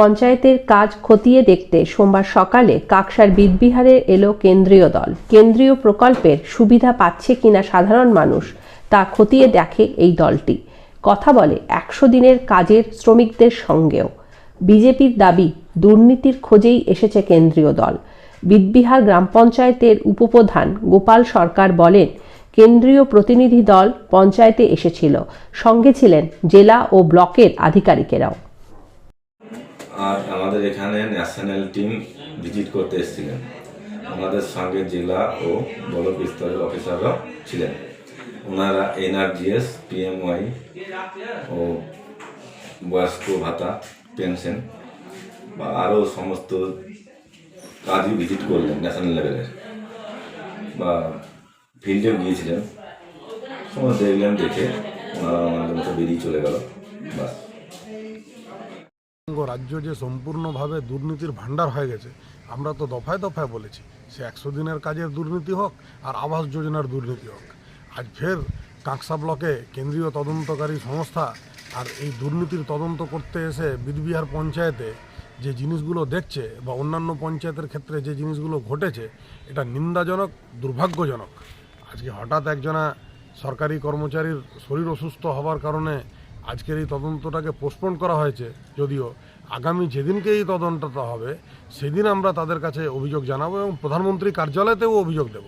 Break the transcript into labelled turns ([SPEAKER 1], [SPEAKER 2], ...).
[SPEAKER 1] পঞ্চায়েতের কাজ খতিয়ে দেখতে সোমবার সকালে কাকসার বিদবিহারে এলো কেন্দ্রীয় দল। কেন্দ্রীয় প্রকল্পের সুবিধা পাচ্ছে কিনা সাধারণ মানুষ, তা খতিয়ে দেখে এই দলটি। কথা বলে একশো দিনের কাজের শ্রমিকদের সঙ্গেও। বিজেপির দাবি, দুর্নীতির খোঁজেই এসেছে কেন্দ্রীয় দল। বিদবিহার গ্রাম পঞ্চায়েতের উপপ্রধান গোপাল সরকার বলেন, কেন্দ্রীয় প্রতিনিধি দল পঞ্চায়েতে এসেছিল। সঙ্গে ছিলেন জেলা ও ব্লকের আধিকারিকেরাও।
[SPEAKER 2] আর আমাদের এখানে ন্যাশনাল টিম ভিজিট করতে এসেছিলেন। আমাদের সঙ্গে জেলা ও ব্লক স্তরের অফিসাররাও ছিলেন। ওনারা এনআরজিএস পিএমওয়াই ও বয়স্ক ভাতা পেনশন বা আরও সমস্ত কাজই ভিজিট করলেন ন্যাশনাল লেভেলের বা ফিল্ডেও গিয়েছিলেন। সমস্ত দেখলেন, দেখে ওনারা আমাদের মতো বেরিয়ে চলে গেল। বাস।
[SPEAKER 3] রাজ্য যে সম্পূর্ণভাবে দুর্নীতির ভাণ্ডার হয়ে গেছে, আমরা তো দফায় দফায় বলেছি, সে একশো দিনের কাজের দুর্নীতি হোক আর আবাস যোজনার দুর্নীতি হোক। আজ ফের কাঁকসা ব্লকে কেন্দ্রীয় তদন্তকারী সংস্থা আর এই দুর্নীতির তদন্ত করতে এসে বিদবিহার পঞ্চায়েতে যে জিনিসগুলো দেখছে বা অন্যান্য পঞ্চায়েতের ক্ষেত্রে যে জিনিসগুলো ঘটেছে, এটা নিন্দাজনক, দুর্ভাগ্যজনক। আজকে হঠাৎ একজনা সরকারি কর্মচারীর শরীর অসুস্থ হওয়ার কারণে আজকের এই তদন্তটাকে পোস্টপোন করা হয়েছে যদিও আগামী যেদিনকে এই তদন্তটা হবে, সেদিন আমরা তাদের কাছে অভিযোগ জানাব এবং প্রধানমন্ত্রী কার্যালয়তেও অভিযোগ দেব।